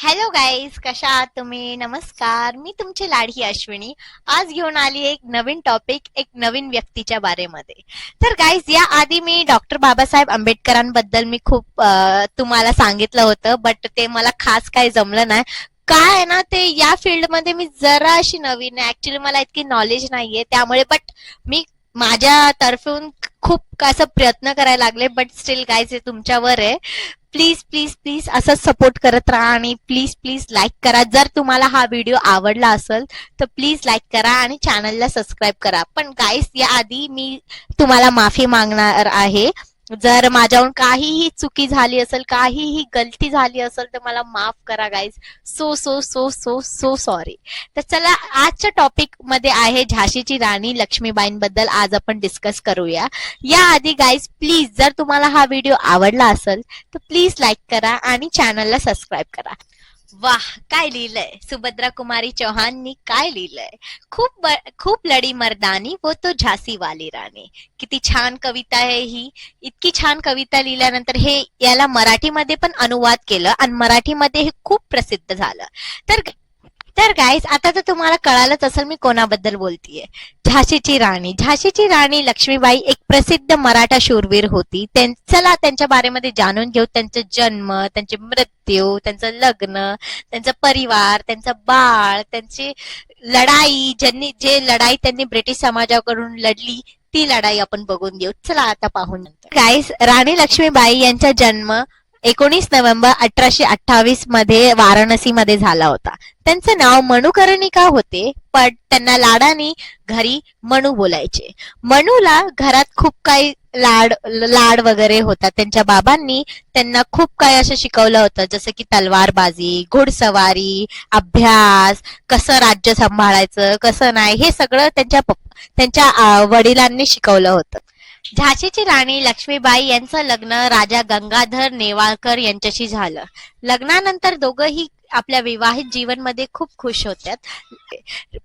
Hello guys कशा आहात तुम्ही? नमस्कार. मी तुमची लाडही अश्विनी. आज घेऊन आली एक नवीन टॉपिक एक नवीन व्यक्तीच्या बारेमध्ये. तर गाईज या आधी मी डॉक्टर बाबासाहेब आंबेडकरांबद्दल मी खूप तुम्हाला सांगितलं होतं बट ते मला खास काही जमलं नाही. काय आहे ना ते या फील्डमध्ये मी जरा अशी नवीन आहे. ऍक्च्युली मला इतकी नॉलेज नाहीये. त्यामुळे बट मी माझ्या तर्फून खूप असं प्रयत्न करायला लागले बट स्टील काय हे तुमच्यावर आहे. प्लीज प्लीज प्लीज असंच सपोर्ट करत राहा आणि प्लीज प्लीज लाईक करा. जर तुम्हाला हा व्हिडिओ आवडला असेल तर प्लीज लाईक करा आणि चॅनलला सबस्क्राईब करा. पण गाईस या आधी मी तुम्हाला माफी मागणार आहे. जर माझ्याहून काहीही चुकी झाली असेल काहीही गलती झाली असेल तर मला माफ करा guys so so so so so sorry तर चला आजच्या टॉपिकमध्ये आहे झाशीची राणी लक्ष्मीबाईंबद्दल. आज आपण डिस्कस करूया. या आधी गाईज प्लीज जर तुम्हाला हा व्हिडिओ आवडला असेल तर प्लीज लाईक करा आणि चॅनलला सबस्क्राईब करा. वाह काय लिहिलंय? सुभद्रा कुमारी चौहाननी काय लिहिलंय? खूप खूप लढी मर्दानी वो तो झासी वाली राणी. किती छान कविता आहे ही. इतकी छान कविता लिहिल्यानंतर हे याला मराठीमध्ये पण अनुवाद केलं आणि मराठीमध्ये हे खूप प्रसिद्ध झालं. तर तर गाईज आता तर तुम्हाला कळालंच असेल मी कोणाबद्दल बोलतीये. झाशीची राणी. झाशीची राणी लक्ष्मीबाई एक प्रसिद्ध मराठा शूरवीर होती. त्यां- चला त्यांच्या बारेमध्ये जाणून घेऊ. त्यांचा जन्म त्यांचे मृत्यू त्यांचं लग्न त्यांचा परिवार त्यांचं बाळ त्यांची लढाई ज्यांनी जे लढाई त्यांनी ब्रिटिश समाजाकडून लढली ती लढाई आपण बघून घेऊ. चला आता पाहून गाईस राणी लक्ष्मीबाई यांचा जन्म एकोणीस नोव्हेंबर अठराशे अठ्ठावीसमध्ये वाराणसी मध्ये झाला होता. त्यांचं नाव मनुकर्णिका होते पण त्यांना लाडानी घरी मनू बोलायचे. मनूला घरात खूप काही लाड लाड वगैरे होता. त्यांच्या बाबांनी त्यांना खूप काही असं शिकवलं होतं जसं की तलवारबाजी घोडसवारी अभ्यास कसं राज्य सांभाळायचं कसं नाही हे सगळं त्यांच्या त्यांच्या वडिलांनी शिकवलं होतं. झाशीची राणी लक्ष्मीबाई यांचं लग्न राजा गंगाधर नेवाळकर यांच्याशी झालं. लग्नानंतर दोघंही आपल्या विवाहित जीवनमध्ये खूप खुश होत्यात.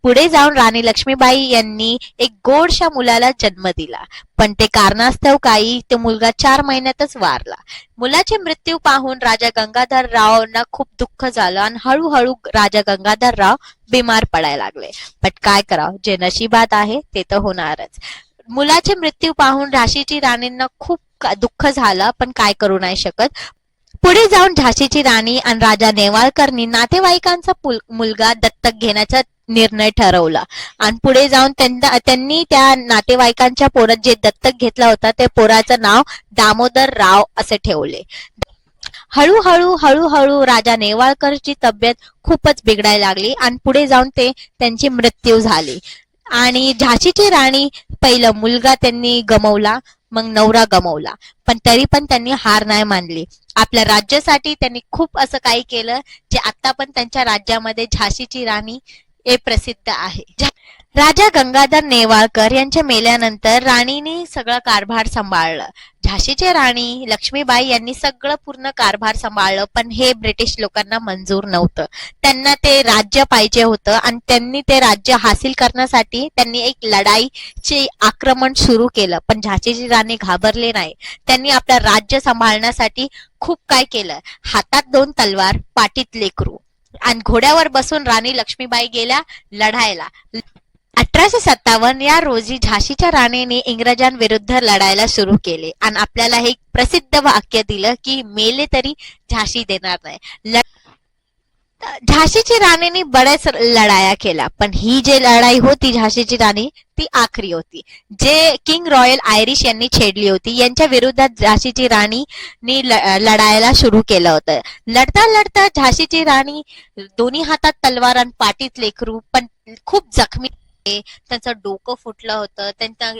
पुढे जाऊन राणी लक्ष्मीबाई यांनी एक गोडशा मुलाला जन्म दिला. पण ते कारणास्तव काही तो मुलगा चार महिन्यातच वारला. मुलाचे मृत्यू पाहून राजा गंगाधर रावांना खूप दुःख झालं आणि हळूहळू राजा गंगाधर राव बिमार पडायला लागले. पण काय करावं? जे नशिबात आहे ते तर होणारच. मुलाचे मृत्यू पाहून झाशीची राणींना खूप दुःख झालं पण काय करू नाही शकत. पुढे जाऊन झाशीची राणी आणि राजा नेवाळकरनी नातेवाईकांचा मुलगा दत्तक घेण्याचा निर्णय ठरवला. आणि पुढे जाऊन त्यांनी त्या नातेवाईकांच्या पोरात जे दत्तक घेतला होता ते पोराचं नाव दामोदर राव असे ठेवले. हळूहळू हळूहळू राजा नेवाळकरची तब्येत खूपच बिघडायला लागली आणि पुढे जाऊन ते त्यांची मृत्यू झाली. आणि झाशीची राणी पहिलं मुलगा त्यांनी गमवला मग नवरा गमवला. पण तरी पण त्यांनी हार नाही मानली. आपल्या राज्यासाठी त्यांनी खूप असं काही केलं जे आता पण त्यांच्या राज्यामध्ये झाशीची राणी हे प्रसिद्ध आहे. राजा गंगाधर नेवाळकर यांच्या मेल्यानंतर राणीने सगळं कारभार सांभाळलं. झाशीचे राणी लक्ष्मीबाई यांनी सगळं पूर्ण कारभार सांभाळलं पण हे ब्रिटिश लोकांना मंजूर नव्हतं. त्यांना ते राज्य पाहिजे होतं आणि त्यांनी ते राज्य हासिल करण्यासाठी त्यांनी एक लढाईचे आक्रमण सुरू केलं पण झाशीची राणी घाबरले नाही. त्यांनी आपलं राज्य सांभाळण्यासाठी खूप काय केलं. हातात दोन तलवार पाठीत लेकरू. आणि घोड्यावर बसून राणी लक्ष्मीबाई गेल्या लढायला. अठराशे सत्तावन्न या रोजी झाशीच्या राणीने इंग्रजांविरुद्ध लढायला सुरू केले. आणि आपल्याला हे एक प्रसिद्ध वाक्य दिलं की मेले तरी झाशी देणार नाही. झाशीची राणीने बऱ्याच लढाया केल्या पण ही जे लढाई होती झाशीची राणी ती आखरी होती. जे किंग रॉयल आयरिश यांनी छेडली होती यांच्या विरोधात झाशीची राणीनी लढायला सुरू केलं होतं. लढता लढता झाशीची राणी दोन्ही हातात तलवार आणि पाठीत लेकरू पण खूप जखमी त्यांचं डोकं फुटलं होतं. त्यांना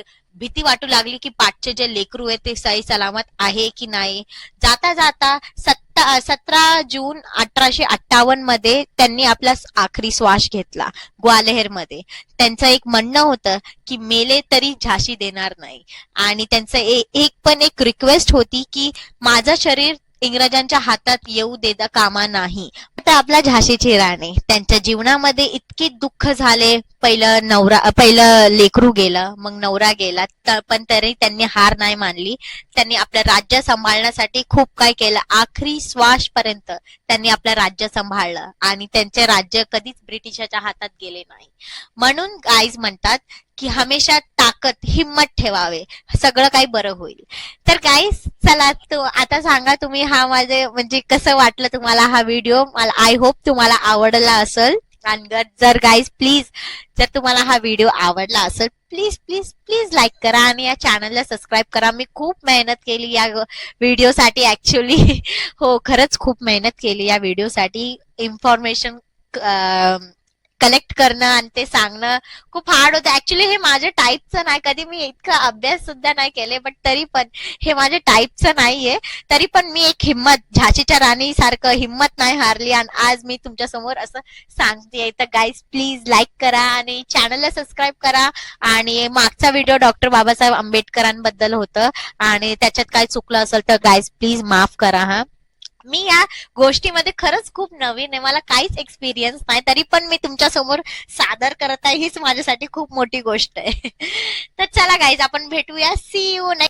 भीती वाटू लागली की पाठचे जे लेकरू आहे ते सही सलामत आहे की नाही? जाता जाता सत्ता सतरा जून अठराशे अठ्ठावन्नमध्ये त्यांनी आपला आखरी श्वास घेतला ग्वाल्हेरमध्ये. त्यांचं एक म्हणणं होतं की मेले तरी झाशी देणार नाही. आणि त्यांचं एक पण एक रिक्वेस्ट होती की माझं शरीर इंग्रजांच्या हातात येऊ देता कामा नाही. तर आपला झाशीची राणी. त्यांच्या जीवनामध्ये इतके दुःख झाले. पहिलं नवरा पहिलं लेकरू गेलं मग नवरा गेला. पण तरी त्यांनी हार नाही मानली. त्यांनी आपलं राज्य सांभाळण्यासाठी खूप काय केलं. आखरी श्वास पर्यंत त्यांनी आपलं राज्य सांभाळलं. आणि त्यांचे राज्य कधीच ब्रिटिशाच्या हातात गेले नाही. म्हणून गाईज म्हणतात की हमेशा ताकद हिम्मत ठेवावे. सगळं काही बरं होईल. तर गाईज चला तू आता सांगा तुम्ही हा माझे म्हणजे कसं वाटलं तुम्हाला हा व्हिडिओ मला आय होप तुम्हाला आवडला असेल. आणि जर गाईज प्लीज जर तुम्हाला हा व्हिडिओ आवडला असेल प्लीज प्लीज प्लीज लाईक करा आणि या चॅनलला सबस्क्राईब करा. मी खूप मेहनत केली या व्हिडिओसाठी ऍक्च्युली हो खरंच खूप मेहनत केली या व्हिडिओसाठी इन्फॉर्मेशन कलेक्ट करणं आणि ते सांगणं खूप हार्ड होतं. ऍक्च्युली हे माझ्या टाईपचं नाही. कधी मी इतका अभ्यास सुद्धा नाही केले बट तरी पण हे माझ्या टाईपचं नाहीये. तरी पण मी एक हिंमत झाशीच्या राणी सारखं हिंमत नाही हारली आणि आज मी तुमच्यासमोर असं सांगते. तर गाईज प्लीज लाईक करा आणि चॅनलला सबस्क्राईब करा. आणि मागचा व्हिडिओ डॉक्टर बाबासाहेब आंबेडकरांबद्दल होतं. आणि त्याच्यात काय चुकलं असेल तर गाईज प्लीज माफ करा हा. मी या गोष्टीमध्ये खरंच खूप नवीन आहे. मला काहीच एक्सपिरियन्स नाही. तरी पण मी तुमच्यासमोर सादर करत आहे. हीच माझ्यासाठी खूप मोठी गोष्ट आहे. तर चला गाईज आपण भेटूया. C you